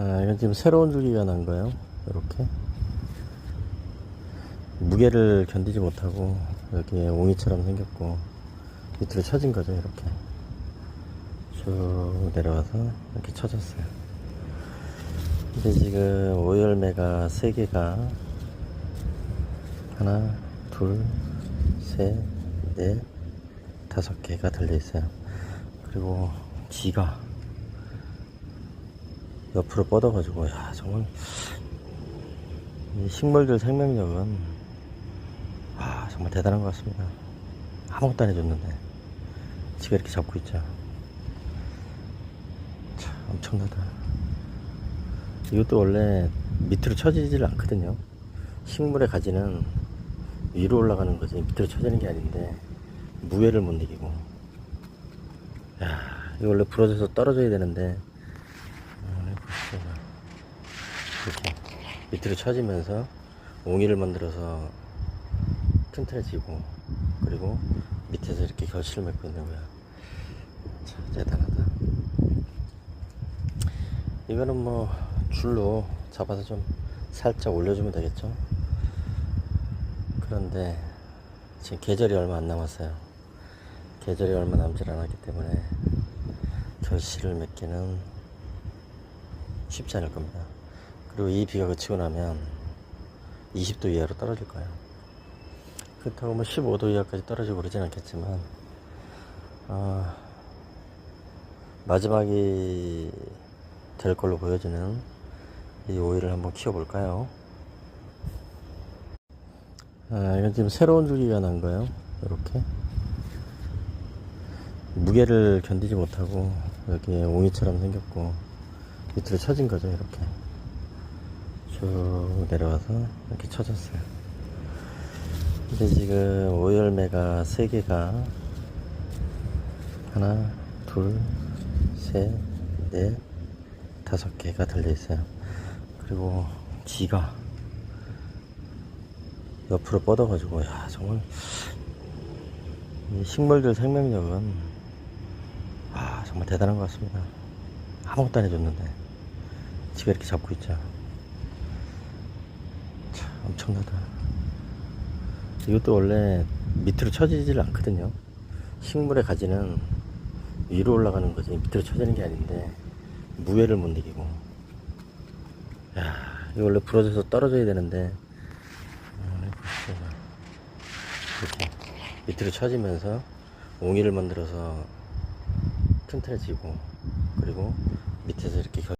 아, 이건 지금 새로운 줄기가 난 거예요. 이렇게. 무게를 견디지 못하고, 여기에 옹이처럼 생겼고, 밑으로 쳐진 거죠, 이렇게. 쭉 내려와서 이렇게 쳐졌어요. 근데 지금 오열매가 3개가, 하나, 둘, 셋, 넷, 다섯 개가 달려있어요. 그리고 지가, 옆으로 뻗어가지고 야 정말. 이 식물들 생명력은 아 정말 대단한 것 같습니다. 아무것도 안 해줬는데. 지가 이렇게 잡고 있죠. 참 엄청나다. 이것도 원래 밑으로 쳐지질 않거든요. 식물의 가지는 위로 올라가는 거지 밑으로 쳐지는 게 아닌데 무게를 못 이기고. 야 이거 원래 부러져서 떨어져야 되는데 이렇게 밑으로 쳐지면서 옹이를 만들어서 튼튼해지고 그리고 밑에서 이렇게 결실을 맺고 있는 거야. 참 대단하다. 이거는 뭐 줄로 잡아서 좀 살짝 올려주면 되겠죠? 그런데 지금 계절이 얼마 안 남았어요. 계절이 얼마 남질 않았기 때문에 결실을 맺기는 쉽지 않을 겁니다. 그리고 이 비가 그치고 나면 20도 이하로 떨어질 거예요. 그렇다고 뭐 15도 이하까지 떨어지고 그러진 않겠지만, 아, 마지막이 될 걸로 보여지는 이 오이를 한번 키워볼까요? 아, 이건 지금 새로운 줄기가 난 거예요. 이렇게. 무게를 견디지 못하고, 여기에 옹이처럼 생겼고, 밑으로 쳐진 거죠 이렇게 쭉 내려와서 이렇게 쳐졌어요. 근데 지금 오열매가 3개가 하나 둘셋넷 다섯 개가 달려있어요. 그리고 지가 옆으로 뻗어가지고 야 정말 이 식물들 생명력은 아 정말 대단한 것 같습니다. 아무것도 안 해줬는데 지가 이렇게 잡고 있죠. 참 엄청나다. 이것도 원래 밑으로 쳐지질 않거든요. 식물의 가지는 위로 올라가는 거지 밑으로 쳐지는 게 아닌데 무게를 못 이기고. 야 이거 원래 부러져서 떨어져야 되는데. 음, 이렇게 밑으로 쳐지면서 옹이를 만들어서 튼튼해지고 그리고 밑에서 이렇게 결